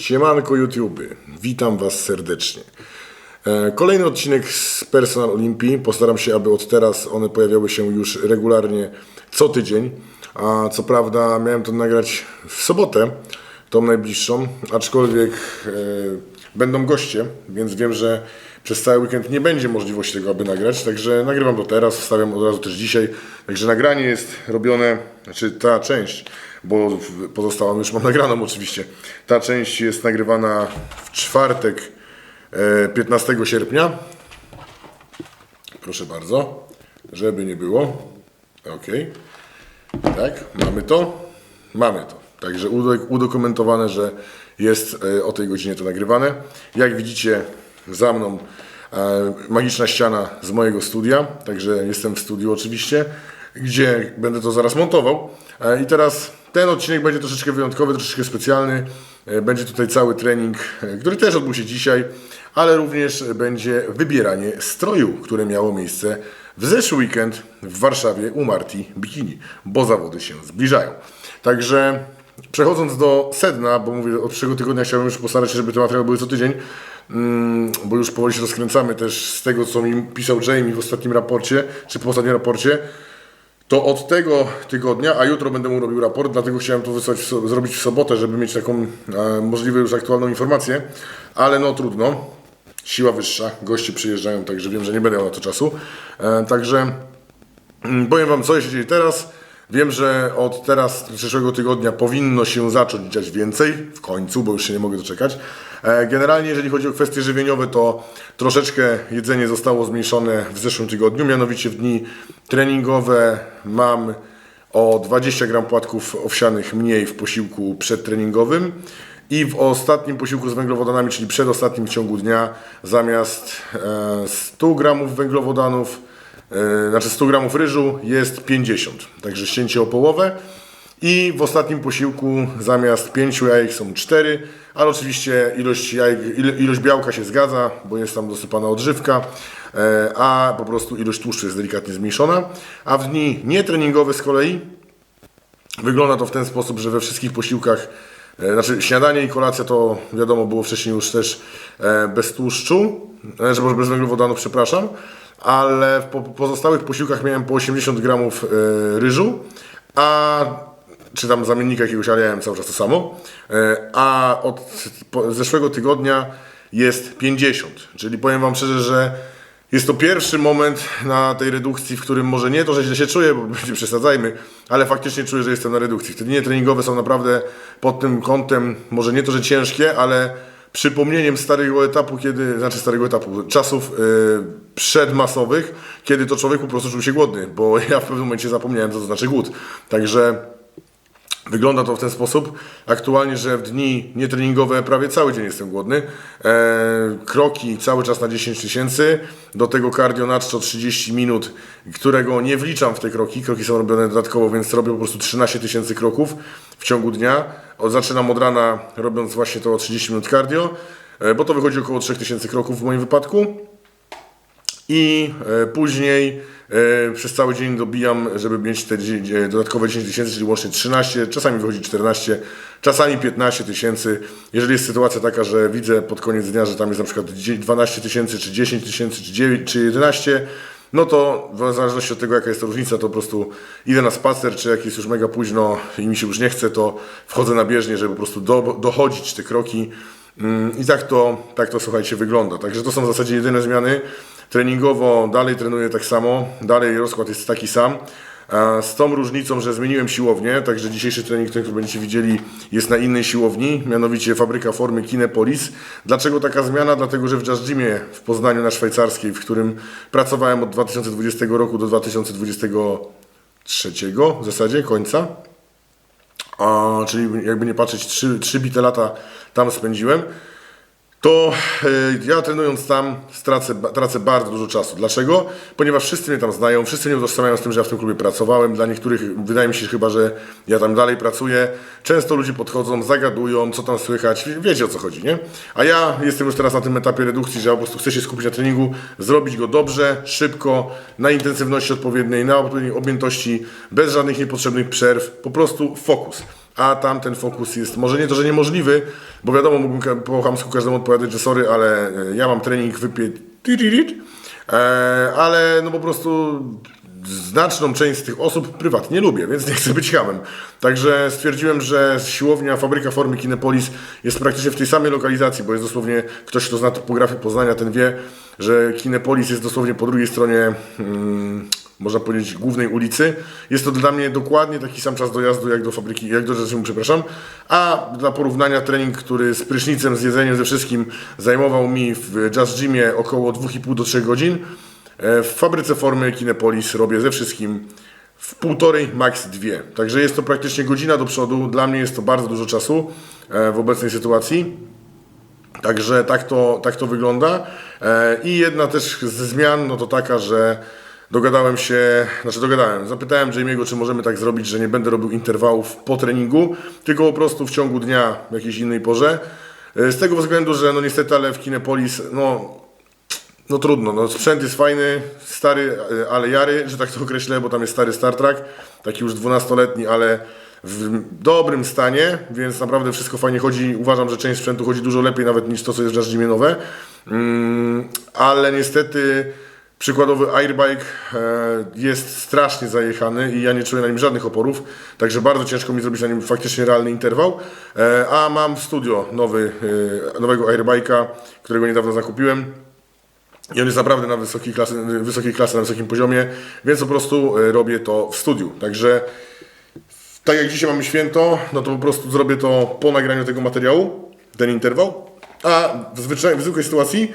Siemanko YouTube, witam Was serdecznie. E, Kolejny odcinek z Personal Olimpii. Postaram się, aby od teraz one pojawiały się już regularnie co tydzień. A co prawda miałem to nagrać w sobotę, tą najbliższą, aczkolwiek e, będą goście, więc wiem, że przez cały weekend nie będzie możliwości tego, aby nagrać. Także nagrywam to teraz, wstawiam od razu też dzisiaj. Także nagranie jest robione, znaczy ta część, bo pozostałą już mam nagraną oczywiście. Ta część jest nagrywana w czwartek, e, 15 sierpnia. Proszę bardzo, żeby nie było. Ok. Tak, mamy to. Mamy to. Także udo- udokumentowane, że jest e, o tej godzinie to nagrywane. Jak widzicie za mną e, magiczna ściana z mojego studia, także jestem w studiu oczywiście, gdzie będę to zaraz montował. E, I teraz ten odcinek będzie troszeczkę wyjątkowy, troszeczkę specjalny. E, Będzie tutaj cały trening, który też odbył się dzisiaj, ale również będzie wybieranie stroju, które miało miejsce w zeszły weekend w Warszawie u Marti Bikini, bo zawody się zbliżają. Także przechodząc do sedna, bo mówię od przyszłego tygodnia chciałbym już postarać się, żeby te materiały były co tydzień, bo już powoli się rozkręcamy też z tego, co mi pisał Jamie w ostatnim raporcie, czy po ostatnim raporcie, to od tego tygodnia, a jutro będę mu robił raport, dlatego chciałem to wysłać zrobić w sobotę, żeby mieć taką e, możliwie już aktualną informację, ale no trudno, siła wyższa, goście przyjeżdżają, także wiem, że nie będę miał na to czasu. E, także mm, powiem Wam, co się dzieje teraz. Wiem, że od teraz, przyszłego tygodnia powinno się zacząć dziać więcej, w końcu, bo już się nie mogę doczekać. E, Generalnie, jeżeli chodzi o kwestie żywieniowe, to troszeczkę jedzenie zostało zmniejszone w zeszłym tygodniu, mianowicie w dni treningowe mam o 20 gram płatków owsianych mniej w posiłku przedtreningowym i w ostatnim posiłku z węglowodanami, czyli przedostatnim w ciągu dnia, zamiast e, 100 gramów węglowodanów, e, znaczy 100 gramów ryżu jest 50, także ścięcie o połowę. I w ostatnim posiłku zamiast 5 jajek są 4, ale oczywiście ilość, jajek, il- ilość białka się zgadza, bo jest tam dosypana odżywka, e, a po prostu ilość tłuszczu jest delikatnie zmniejszona. A w dni nietreningowe z kolei Wygląda to w ten sposób, że we wszystkich posiłkach, e, znaczy śniadanie i kolacja to wiadomo było wcześniej już też e, bez tłuszczu, e, że bez węglowodanów, przepraszam, ale w po, pozostałych posiłkach miałem po 80 gramów e, ryżu, a czy tam zamiennika jakiegoś, ale ja miałem cały czas to samo, e, a od zeszłego tygodnia jest 50, czyli powiem Wam szczerze, że jest to pierwszy moment na tej redukcji, w którym może nie to, że źle się czuję, bo nie przesadzajmy, ale faktycznie czuję, że jestem na redukcji. Te dni treningowe są naprawdę pod tym kątem, może nie to, że ciężkie, ale przypomnieniem starego etapu, kiedy, znaczy starego etapu, czasów yy, przedmasowych, kiedy to człowiek po prostu czuł się głodny, bo ja w pewnym momencie zapomniałem, co to znaczy głód. Także Wygląda to w ten sposób aktualnie, że w dni nietreningowe prawie cały dzień jestem głodny. E, kroki cały czas na 10 tysięcy, do tego cardio na czczo 30 minut, którego nie wliczam w te kroki. Kroki są robione dodatkowo, więc robię po prostu 13 tysięcy kroków w ciągu dnia. O, zaczynam od rana robiąc właśnie to 30 minut cardio, e, bo to wychodzi około 3000 kroków w moim wypadku i e, później e, przez cały dzień dobijam, żeby mieć te dzie- dodatkowe 10 tysięcy, czyli łącznie 13, czasami wychodzi 14, czasami 15 tysięcy. Jeżeli jest sytuacja taka, że widzę pod koniec dnia, że tam jest na przykład dzie- 12 tysięcy, czy 10 tysięcy, czy 9, czy 11, no to w zależności od tego, jaka jest różnica, to po prostu idę na spacer, czy jak jest już mega późno i mi się już nie chce, to wchodzę na bieżnię, żeby po prostu do, dochodzić te kroki. Mm, I tak to, tak to słuchajcie wygląda. Także to są w zasadzie jedyne zmiany. Treningowo dalej trenuję tak samo, dalej rozkład jest taki sam. Z tą różnicą, że zmieniłem siłownię, także dzisiejszy trening, który będziecie widzieli, jest na innej siłowni, mianowicie fabryka formy Kinepolis. Dlaczego taka zmiana? Dlatego, że w Jazz Gymie w Poznaniu na Szwajcarskiej, w którym pracowałem od 2020 roku do 2023 w zasadzie, końca, a, czyli jakby nie patrzeć, trzy, trzy bite lata tam spędziłem, to e, ja trenując tam stracę, tracę bardzo dużo czasu. Dlaczego? Ponieważ wszyscy mnie tam znają, wszyscy mnie utożsamiają z tym, że ja w tym klubie pracowałem. Dla niektórych wydaje mi się chyba, że ja tam dalej pracuję. Często ludzie podchodzą, zagadują, co tam słychać, wiecie o co chodzi, nie? A ja jestem już teraz na tym etapie redukcji, że ja po prostu chcę się skupić na treningu, zrobić go dobrze, szybko, na intensywności odpowiedniej, na odpowiedniej objętości, bez żadnych niepotrzebnych przerw, po prostu fokus. A tam ten fokus jest może nie to, że niemożliwy, bo wiadomo, mógłbym po chamsku każdemu odpowiadać, że sorry, ale e, ja mam trening, wypię... e, ale no po prostu znaczną część z tych osób prywatnie lubię, więc nie chcę być hamem. Także stwierdziłem, że siłownia, fabryka formy Kinepolis jest praktycznie w tej samej lokalizacji, bo jest dosłownie, ktoś kto zna topografię Poznania, ten wie, że Kinepolis jest dosłownie po drugiej stronie, mm, można powiedzieć, głównej ulicy. Jest to dla mnie dokładnie taki sam czas dojazdu jak do fabryki, jak do Rzeszymu, przepraszam. A dla porównania trening, który z prysznicem, z jedzeniem, ze wszystkim zajmował mi w Jazz Gymie około 2,5 do 3 godzin, W fabryce formy Kinepolis robię ze wszystkim w półtorej, max dwie. Także jest to praktycznie godzina do przodu. Dla mnie jest to bardzo dużo czasu e, w obecnej sytuacji. Także tak to, tak to wygląda. E, I jedna też ze zmian, no to taka, że dogadałem się, znaczy dogadałem, zapytałem Jamie'ego, czy możemy tak zrobić, że nie będę robił interwałów po treningu, tylko po prostu w ciągu dnia w jakiejś innej porze. E, Z tego względu, że no niestety, ale w Kinepolis, no no trudno, no sprzęt jest fajny, stary, e, ale jary, że tak to określę, bo tam jest stary Star Trek, taki już 12-letni, ale w dobrym stanie, więc naprawdę wszystko fajnie chodzi. Uważam, że część sprzętu chodzi dużo lepiej nawet niż to, co jest w Jazz Gymie nowe. Mm, ale niestety przykładowy airbike e, jest strasznie zajechany i ja nie czuję na nim żadnych oporów, także bardzo ciężko mi zrobić na nim faktycznie realny interwał. E, a mam studio nowy, nowego airbike'a, którego niedawno zakupiłem. I on jest naprawdę na wysokiej klasy, wysokiej klasy, na wysokim poziomie, więc po prostu e, robię to w studiu. Także tak jak dzisiaj mamy święto, no to po prostu zrobię to po nagraniu tego materiału, ten interwał. A w, zwyczaj, w zwykłej sytuacji,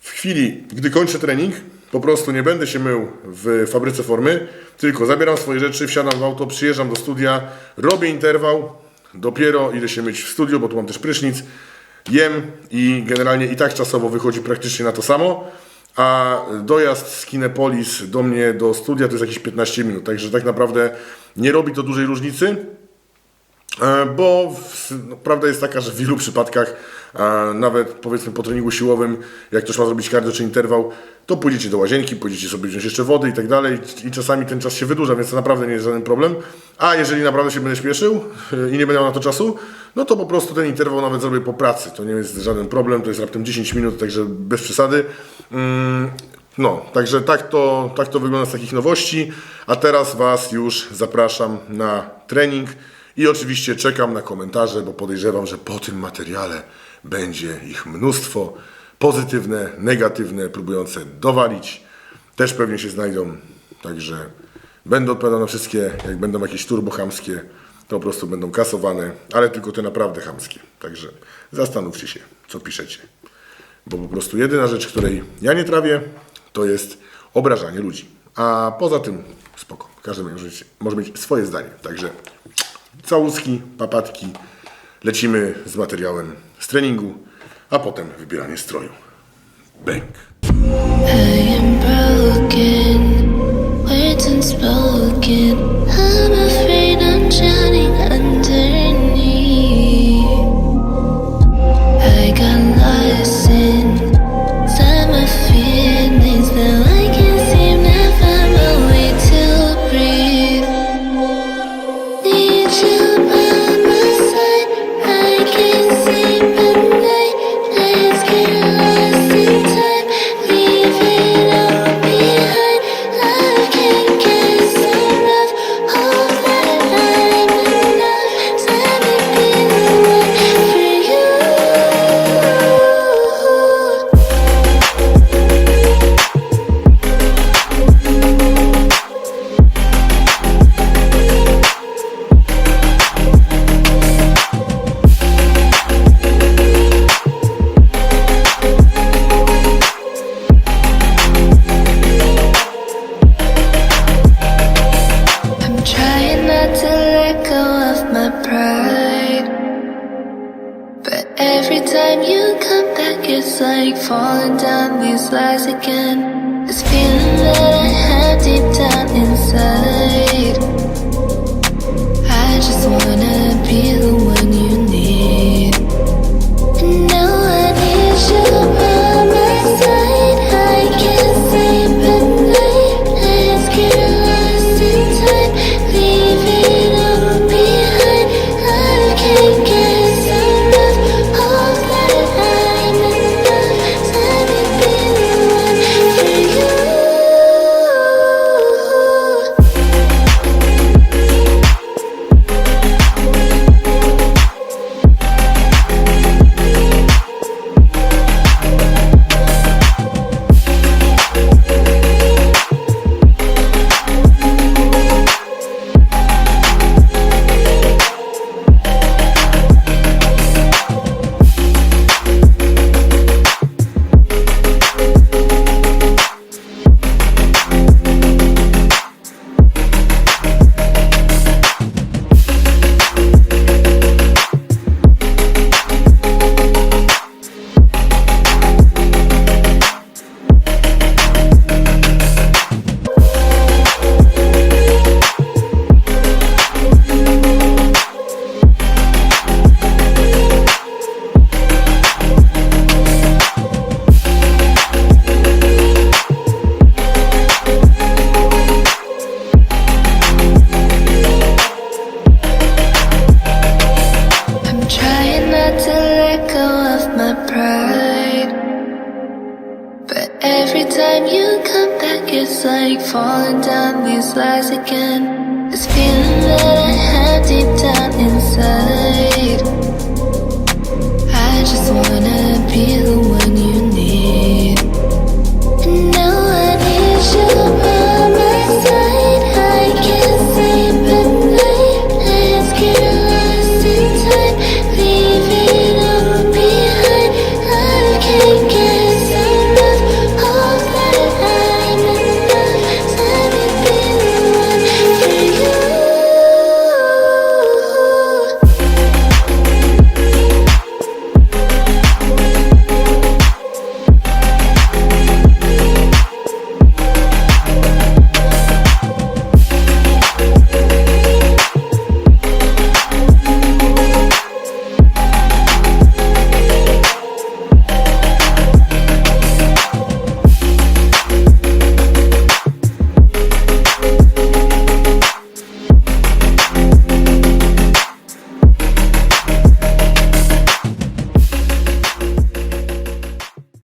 w chwili, gdy kończę trening, po prostu nie będę się mył w fabryce formy, tylko zabieram swoje rzeczy, wsiadam w auto, przyjeżdżam do studia, robię interwał, dopiero idę się myć w studiu, bo tu mam też prysznic, jem i generalnie i tak czasowo wychodzi praktycznie na to samo. A dojazd z Kinepolis do mnie do studia to jest jakieś 15 minut, także tak naprawdę nie robi to dużej różnicy. E, Bo no, prawda jest taka, że w wielu przypadkach, nawet powiedzmy po treningu siłowym, jak ktoś ma zrobić cardio czy interwał, to pójdziecie do łazienki, pójdziecie sobie wziąć jeszcze wody i tak dalej i czasami ten czas się wydłuża, więc to naprawdę nie jest żaden problem. A jeżeli naprawdę się będę śpieszył e, i nie będę miał na to czasu, no to po prostu ten interwał nawet zrobię po pracy. To nie jest żaden problem, to jest raptem 10 minut, także bez przesady. Mm, no, także tak to, tak to wygląda z takich nowości. A teraz Was już zapraszam na trening i oczywiście czekam na komentarze, bo podejrzewam, że po tym materiale będzie ich mnóstwo. Pozytywne, negatywne, próbujące dowalić. Też pewnie się znajdą. Także będę odpowiadał na wszystkie, jak będą jakieś turbo chamskie, to po prostu będą kasowane, ale tylko te naprawdę chamskie. Także zastanówcie się, co piszecie. Bo po prostu jedyna rzecz, której ja nie trawię, to jest obrażanie ludzi. A poza tym spoko. Każdy może mieć, może mieć swoje zdanie. Także całuski, papatki. Lecimy z materiałem treningu, a potem wybieranie stroju. Bęk. I am broken. Every time you come back, it's like falling down these lies again. This feeling that I have deep down inside. I just wanna be the one falling down these lies again. This feeling that I had deep down inside. I just wanna